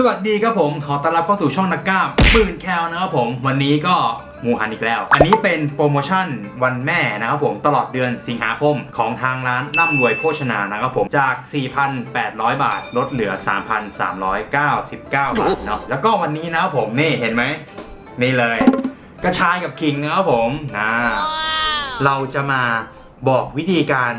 สวัสดีครับผมขอต้อนรับเข้าสู่ช่องนักกล้ามหมื่นแคลนะครับผม วันนี้ก็หมูหันอีกแล้ว อันนี้เป็นโปรโมชั่นวันแม่นะครับผมตลอดเดือนสิงหาคมของทางร้านร่ำรวยโภชนานะครับผมจาก 4,800 บาท ลดเหลือ 3,399 บาทเนาะแล้วก็วันนี้นะครับผมนี่เห็นไหมนี่เลย กระชายกับคิงนะครับผมนะเราจะมาบอกวิธีการ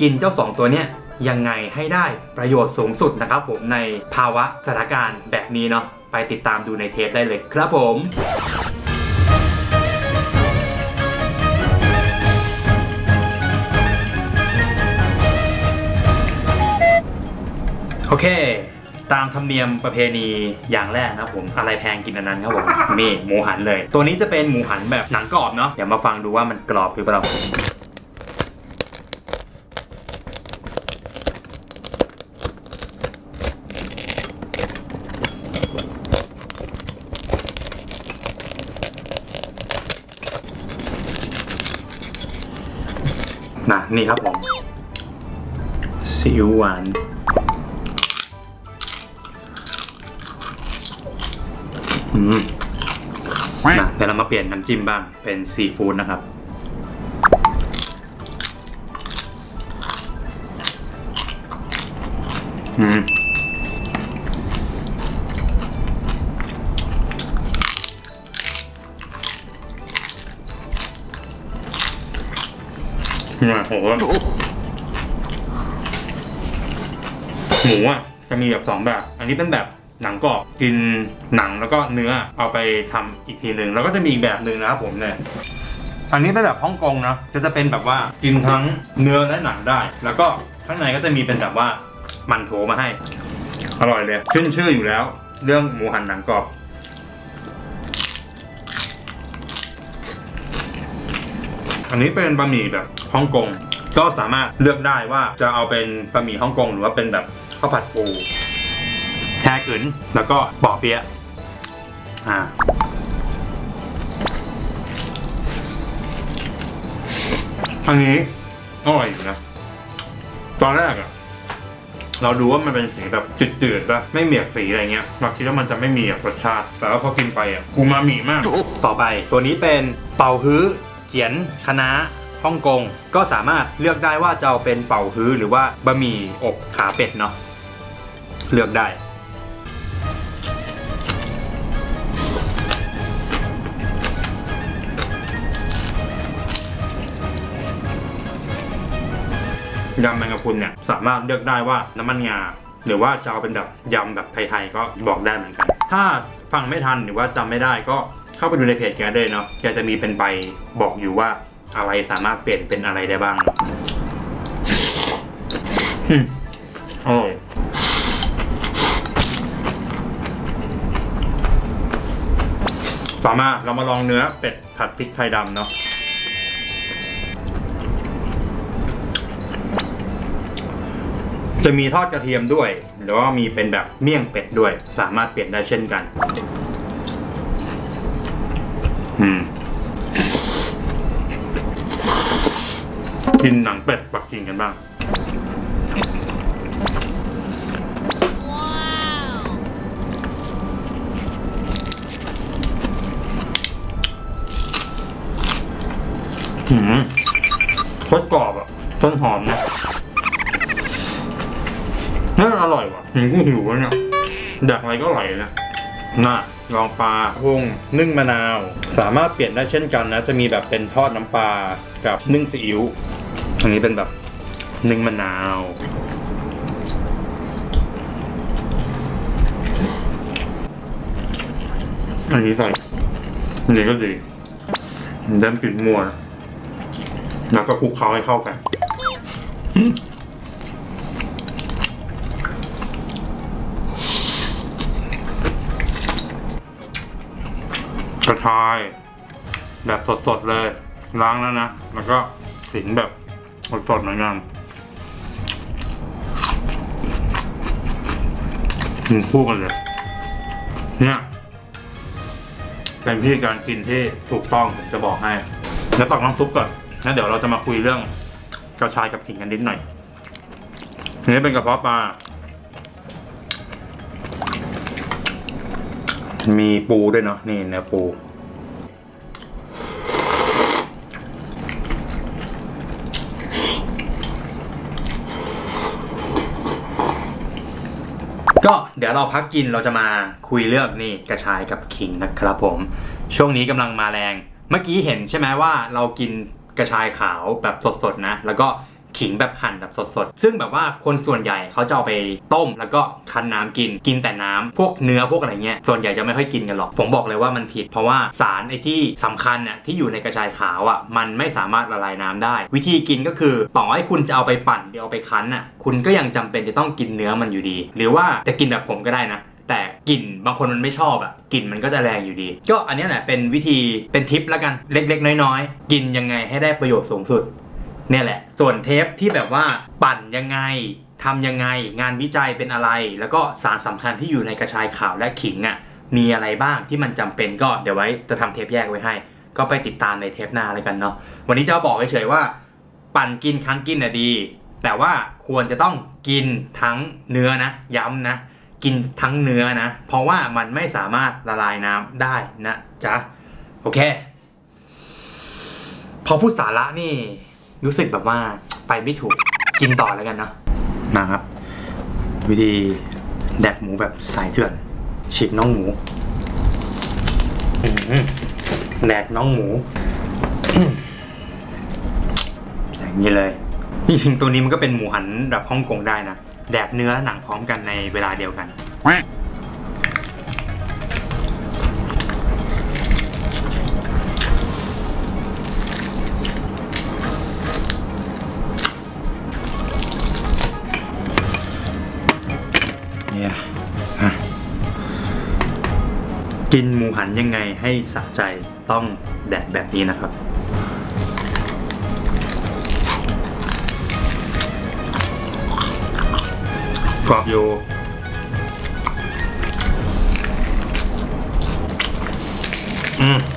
กินเจ้าสองตัวเนี้ย ยังไงให้ได้ประโยชน์สูงสุดนะครับผมในภาวะสถานการณ์แบบนี้เนาะไปติดตามดูในเทปได้เลยครับผมโอเค ตามธรรมเนียมประเพณีอย่างแรกนะผมอะไรแพงกินอันนั้นครับผมนี่หมูหันเลย ตัวนี้จะเป็นหมูหันแบบหนังกรอบเนาะเดี๋ยวมาฟังดูว่ามันกรอบหรือเปล่า นะนี่ครับผมซีอิ๊วหวานอืมนะเดี๋ยวเรามาเปลี่ยนน้ำจิ้มบ้างเป็นซีฟู้ดนะครับอืม เนี่ยโหหมูอะจะมีแบบสองแบบ อันนี้เป็นแบบหนังกรอบกินหนังแล้วก็เนื้อเอาไปทำอีกทีหนึ่งแล้วก็จะมีอีกแบบหนึ่งนะครับผมเนี่ยอันนี้เป็นแบบฮ่องกงนะจะจะเป็นแบบว่ากินทั้งเนื้อและหนังได้ แล้วก็ข้างในก็จะมีเป็นแบบว่ามันโถมาให้ อร่อยเลยขึ้นชื่ออยู่แล้ว เรื่องหมูหันหนังกรอบ อันนี้เป็นบะหมี่แบบฮ่องกง ก็สามารถเลือกได้ว่าจะเอาเป็นบะหมี่ฮ่องกงหรือว่าเป็นแบบข้าวผัดปูแทกึนแล้วก็ปอเปี๊ยะอ่าอันนี้อร่อยอยู่นะ ตอนแรกอะเราดูว่ามันเป็นสีแบบจืดๆป่ะไม่เมียกสีอะไรเงี้ย เราคิดว่ามันจะไม่มีรสชาติ แต่ว่าพอกินไปอะกูมามิมาก ต่อไปตัวนี้เป็นเป่าฮื้อ ขียนคณะฮ่องกง ก็สามารถเลือกได้ว่าจะเอาเป็นเป่าฮื้อหรือว่าบะหมี่อบขาเป็ดเนาะเลือกได้ยำแมงกะพรุนเนี่ยสามารถเลือกได้ว่าน้ำมันงา หรือว่าจะเอาเป็นแบบยำแบบไทยๆก็บอกได้เหมือนกัน ถ้าฟังไม่ทันหรือว่าจำไม่ได้ก็ เข้าไปดูในเพจแกได้เนาะแกจะมีเป็นใบบอกอยู่ว่าอะไรสามารถเปลี่ยนเป็นอะไรได้บ้างอืมอร่อยต่อมาเรามาลองเนื้อเป็ดผัดพริกไทยดำเนาะจะมีทอดกระเทียมด้วยหรือว่ามีเป็นแบบเมี่ยงเป็ดด้วย สามารถเปลี่ยนได้เช่นกันอืม กินหนังเป็ดปักกิ่งกันบ้างหืมโคตรกรอบอะ ต้นหอมนะน่าอร่อยว่ะผมก็หิวแล้วเนี่ยดักอะไรก็อร่อยนะน่ะ ลองปลาพุงนึ่งมะนาว สามารถเปลี่ยนได้เช่นกันนะ จะมีแบบเป็นทอดน้ำปลากับนึ่งซีอิ๊วอันนี้เป็นแบบนึ่งมะนาวอันนี้ใส่อันนี้ก็ดีเดิมกลิ่นมัวแล้วก็คลุกเคล้าให้เข้ากัน กระชาย แบบสดๆเลย ล้างแล้วนะ แล้วก็สิงแบบสดๆเหมือนกันกินคู่กันเลย เนี่ย เป็นวิธีการกินที่ถูกต้องผมจะบอกให้ แล้วตักน้ำซุปก่อนแล้วเดี๋ยวเราจะมาคุยเรื่องกระชายกับขิงกันนิดหน่อยอันนี้เป็นกระเพาะปลา มีปูด้วยเนาะนี่เนื้อปู ก็เดี๋ยวเราพักกินเราจะมาคุยเรื่องนี่กระชายกับขิงนะครับผม ช่วงนี้กำลังมาแรง เมื่อกี้เห็นใช่ไหมว่าเรากินกระชายขาวแบบสดๆนะ แล้วก็ ขิงแบบหั่นแบบสดๆ ซึ่งแบบว่าคนส่วนใหญ่เขาจะเอาไปต้มแล้วก็คั้นน้ำกิน กินแต่น้ำพวกเนื้อพวกอะไรเงี้ย ส่วนใหญ่จะไม่ค่อยกินกันหรอก ผมบอกเลยว่ามันผิด เพราะว่าสารไอ้ที่สำคัญน่ะที่อยู่ในกระชายขาวอะ มันไม่สามารถละลายน้ำได้ วิธีกินก็คือต่อให้คุณจะเอาไปปั่นหรือเอาไปคั้นน่ะ คุณก็ยังจำเป็นจะต้องกินเนื้อมันอยู่ดี หรือว่าจะกินแบบผมก็ได้นะแต่กลิ่นบางคนมันไม่ชอบอะกลิ่นมันก็จะแรงอยู่ดี ก็อันนี้แหละเป็นวิธีเป็นทิปแล้วกันเล็กๆ น้อยๆ กินยังไงให้ได้ประโยชน์สูงสุด เนี่ยแหละ ส่วนเทปที่แบบว่าปั่นยังไงทำยังไง งานวิจัยเป็นอะไร แล้วก็สารสำคัญที่อยู่ในกระชายขาวและขิงอะ่ะมีอะไรบ้างที่มันจำเป็นก็เดี๋ยวไว้จะทำเทปแยกไว้ให้ ก็ไปติดตามในเทปหน้าเลยกันเนาะวันนี้จะบอกเฉยๆว่า ปั่นกินคั้นกินน่ะดี แต่ว่าควรจะต้องกินทั้งเนื้อนะ ย้ำนะกินทั้งเนื้อนะ เพราะว่ามันไม่สามารถละลายน้ำได้นะจ๊ะ โอเค พอพูดสาระนี่ รู้สึกแบบว่าไปไม่ถูกกินต่อแล้วกันเนาะมาครับ วิธีแดกหมูแบบสายเถื่อน ฉีกน่องหมูอื้อหือแดกน่องหมูอื้ออย่างนี้เลยจริงๆตัวนี้มันก็เป็นหมูหันแบบฮ่องกงได้นะ แดกเนื้อหนังพร้อมกันในเวลาเดียวกัน กินหมูหันยังไงให้สะใจต้องแดกแบบนี้นะครับ กรอบอยู่อืม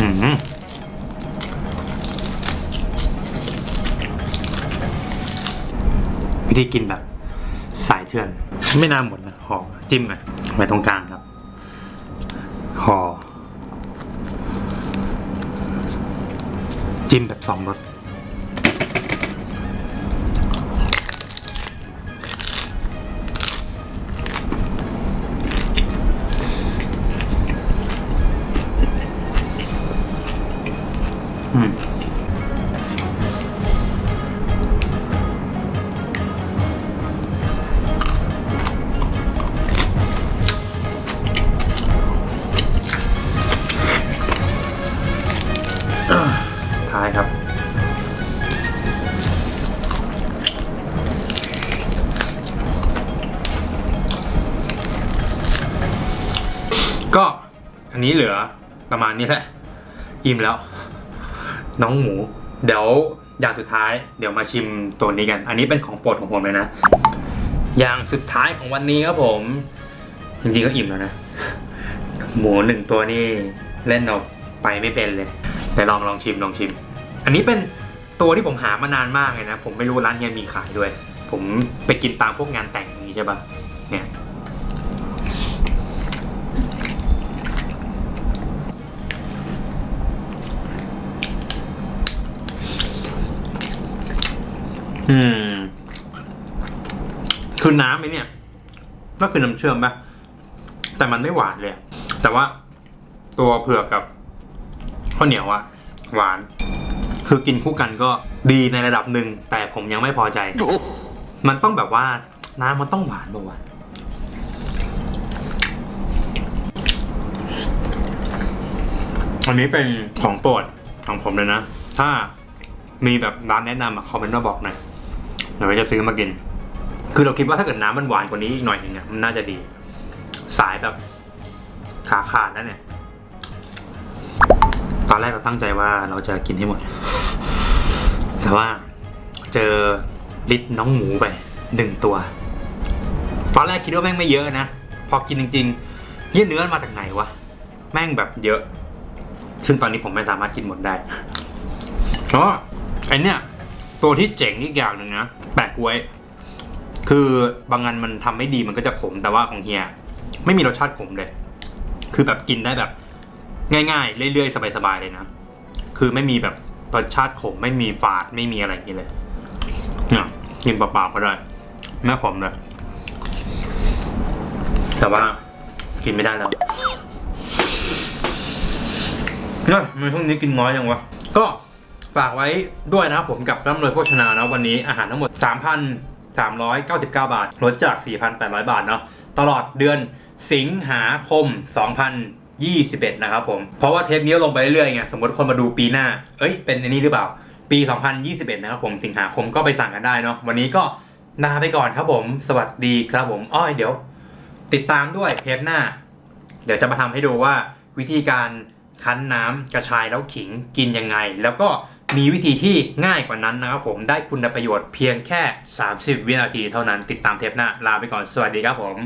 วิธีกินแบบ สายเถื่อน ไม่น่าหมดนะห่อจิ้มกันไว้ตรงกลางครับห่อจิ้มแบบสองรส ก็อันนี้เหลือประมาณนี้แหละ อิ่มแล้ว น้องหมู เดี๋ยวอย่างสุดท้ายเดี๋ยวมาชิมตัวนี้กัน อันนี้เป็นของโปรดของผมเลยนะ อย่างสุดท้ายของวันนี้ครับผม จริงๆก็อิ่มแล้วนะ หมูหนึ่งตัวนี่เล่นเอาไปไม่เป็นเลยแต่ลองลองชิมลองชิม อันนี้เป็นตัวที่ผมหามานานมากเลยนะ ผมไม่รู้ร้านเฮียมีขายด้วย ผมไปกินตามพวกงานแต่งอย่างนี้ใช่ปะเนี่ย อืม คือน้ำไหมเนี่ย ก็คือน้ำเชื่อมปะแต่มันไม่หวานเลยอะแต่ว่าตัวเผือกกับข้าวเหนียวอะหวาน คือกินคู่กันก็ดีในระดับหนึ่ง แต่ผมยังไม่พอใจ มันต้องแบบว่า น้ำมันต้องหวานป่าวะอันนี้เป็นของโปรดของผมเลยนะ ถ้ามีแบบร้านแนะนำอะคอมเมนต์มาบอกหน่อย เดี๋ยวจะซื้อมากิน คือเราคิดว่าถ้าเกิดน้ำมันหวานกว่านี้อีกหน่อยหนึงเนี่ยมันน่าจะดี สายแบบขาขาดนั่นเนี่ย ตอนแรกเราตั้งใจว่าเราจะกินให้หมด แต่ว่าเจอลิตรน้องหมูไปหนึ่งตัว ตอนแรกคิดว่าแม่งไม่เยอะนะ พอกินจริงๆยี่เนื้อมันมาจากไหนวะ แม่งแบบเยอะ ซึ่งตอนนี้ผมไม่สามารถกินหมดได้เพราะไอเนี้ย ตัวที่เจ๋งอีกอย่างหนึ่งนะแปลกกล้วย คือบางอันมันทำไม่ดีมันก็จะขมแต่ว่าของเฮีย ไม่มีรสชาติขมเลย คือแบบกินได้แบบ ง่าย ๆ เรื่อยๆ สบายๆเลยนะ คือไม่มีแบบรสชาติขมไม่มีฝาดไม่มีอะไรอย่างนี้เลยเนี่ยกินเปล่าๆก็ได้ไม่ขมเลยแต่ว่ากินไม่ได้แล้วเนี่ยมันช่วงนี้กินน้อยยังวะก็ ฝากไว้ด้วยนะครับผมกับร่ำรวยโภชนานะวันนี้อาหารทั้งหมด 3,399 บาทลดจาก 4,800 บาทเนาะตลอดเดือนสิงหาคม 2021 นะครับผม เพราะว่าเทปนี้ลงไปเรื่อยๆไงสมมติคนมาดูปีหน้า เอ้ย เป็นอันนี้หรือเปล่า ปี 2021 นะครับผมสิงหาคมก็ไปสั่งกันได้เนาะวันนี้ก็ลาไปก่อนครับผม สวัสดีครับผมอ้อยเดี๋ยว ติดตามด้วยเทปหน้า เดี๋ยวจะมาทำให้ดูว่าวิธีการคั้นน้ำกระชายแล้วขิงกินยังไง แล้วก็ มีวิธีที่ง่ายกว่านั้นนะครับผมได้คุณประโยชน์เพียงแค่ 30 วินาทีเท่านั้นติดตามเทปหน้าลาไปก่อนสวัสดีครับผม